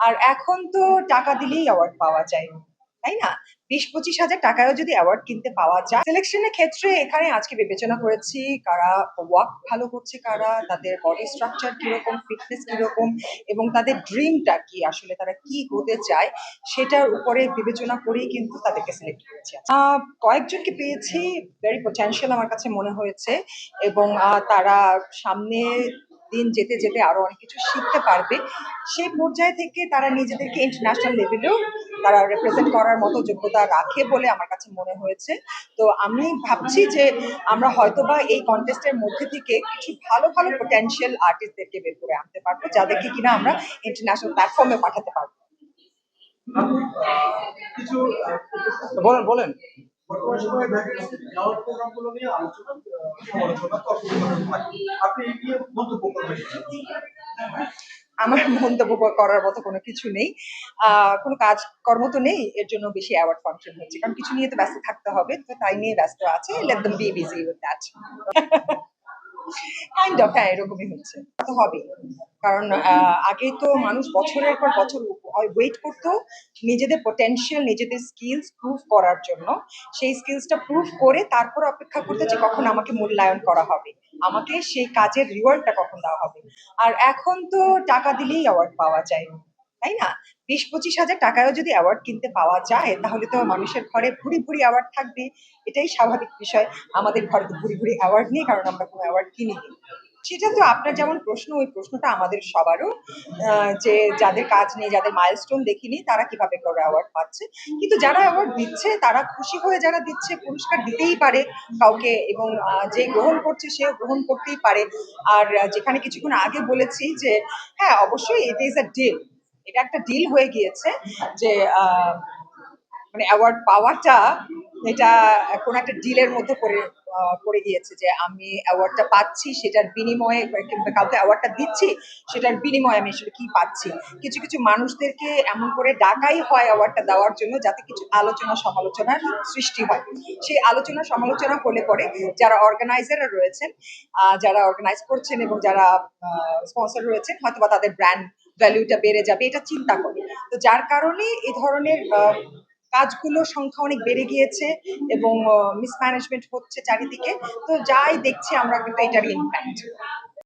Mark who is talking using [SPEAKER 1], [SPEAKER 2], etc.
[SPEAKER 1] আর এখন তো টাকা দিলেই অ্যাওয়ার্ড পাওয়া যায়, তাই না? বিশ পঁচিশ হাজার টাকায়ও যদি অ্যাওয়ার্ড কিনতে পাওয়া যায় সিলেকশনের ক্ষেত্রে এখানে আজকে বিবেচনা করেছি কারা ওয়ার্ক ভালো করছে কারা, তাদের বডি স্ট্রাকচার কীরকম ফিটনেস কীরকম, এবং তাদের ড্রিমটা কি, আসলে তারা কি হতে চায়, সেটার উপরে বিবেচনা করেই কিন্তু তাদেরকে সিলেক্ট করেছি কয়েকজনকে পেয়েছি ভেরি পটেনশিয়াল আমার কাছে মনে হয়েছে, এবং তারা সামনে দিন যেতে যেতে আরও অনেক কিছু শিখতে পারবে। সেই পর্যায় থেকে তারা নিজেদেরকে ইন্টারন্যাশনাল লেভেলেও তারা রিপ্রেজেন্ট করার মতো যোগ্যতা রাখে বলে আমার কাছে মনে হয়েছে। তো আমি ভাবছি যে আমরা হয়তোবা এই কন্টেস্টের মধ্যে থেকে কিছু ভালো ভালো পোটেনশিয়াল আর্টিস্টদেরকে বের করে আনতে পারব, যাদেরকে কিনা আমরা ইন্টারন্যাশনাল প্ল্যাটফর্মে পাঠাতে পারব।
[SPEAKER 2] বলেন বলেন।
[SPEAKER 1] আমার মন্তব্য করার মতো কোনো কিছু নেই। কোনো কাজ কর্ম তো নেই, এর জন্য বেশি অ্যাওয়ার্ড ফাংশন হচ্ছে। কারণ কিছু নিয়ে তো ব্যস্ত থাকতে হবে, তো তাই নিয়ে ব্যস্ত আছে। Let them be busy with that kind of হ্যাঁ এরকমই হচ্ছে। তো হবে কারণ আগে তো মানুষ বছরের পর বছর ওয়েট করতো নিজেদের পোটেনশিয়াল নিজেদের স্কিলস প্রুভ করার জন্য। সেই স্কিলসটা প্রুভ করে তারপর অপেক্ষা করতে যে কখন আমাকে মূল্যায়ন করা হবে। আমাকে সেই কাজের রিওয়ার্ডটা কখন দেওয়া হবে। আর এখন তো টাকা দিলেই অ্যাওয়ার্ড পাওয়া যায় তাই না? বিশ পঁচিশ হাজার টাকায়ও যদি অ্যাওয়ার্ড কিনতে পাওয়া যায় তাহলে তো মানুষের ঘরে ভুরি ভুরি অ্যাওয়ার্ড থাকবে। এটাই স্বাভাবিক বিষয়। আমাদের ঘরে তো ভুরি ভুরি অ্যাওয়ার্ড নেই কারণ আমরা কোনো অ্যাওয়ার্ড কিনি সেটা তো আপনার যেমন প্রশ্ন, ওই প্রশ্নটা আমাদের সবারও যে যাদের কাজ নেই, যাদের মাইলস্টোন দেখিনি, তারা কীভাবে করে অ্যাওয়ার্ড পাচ্ছে। কিন্তু যারা অ্যাওয়ার্ড দিচ্ছে, তারা খুশি হয়ে যারা দিচ্ছে, পুরস্কার দিতেই পারে কাউকে এবং যে গ্রহণ করছে, সেও গ্রহণ করতেই পারে। আর যেখানে কিছুক্ষণ আগে বলেছি যে হ্যাঁ অবশ্যই ইট ইজ আ ডিল এটা একটা ডিল হয়ে গিয়েছে যে মানে অ্যাওয়ার্ড পাওয়াটা এটা কোন একটা ডিলের মধ্যে পড়ে পড়ে গিয়েছে যে আমি অ্যাওয়ার্ডটা পাচ্ছি, সেটার বিনিময়ে কিংবা কাউকে অ্যাওয়ার্ডটা দিচ্ছি, সেটার বিনিময়ে আমি আসলে কি পাচ্ছি। কিছু কিছু মানুষদেরকে এমন করে ডাকাই হয় অ্যাওয়ার্ডটা দেওয়ার জন্য যাতে কিছু আলোচনা সমালোচনার সৃষ্টি হয়। সেই আলোচনা সমালোচনা হলে পরে যারা অর্গানাইজাররা রয়েছেন যারা অর্গানাইজ করছেন এবং যারা স্পন্সর রয়েছেন হয়তো বা তাদের ব্র্যান্ড ভ্যালুটা বেড়ে যাবে, এটা চিন্তা করে। তো যার কারণে এই ধরনের কাজগুলোর সংখ্যা অনেক বেড়ে গিয়েছে এবং মিসম্যানেজমেন্ট হচ্ছে চারিদিকে। তো যাই দেখছি আমরা কিন্তু এটার ইম্প্যাক্ট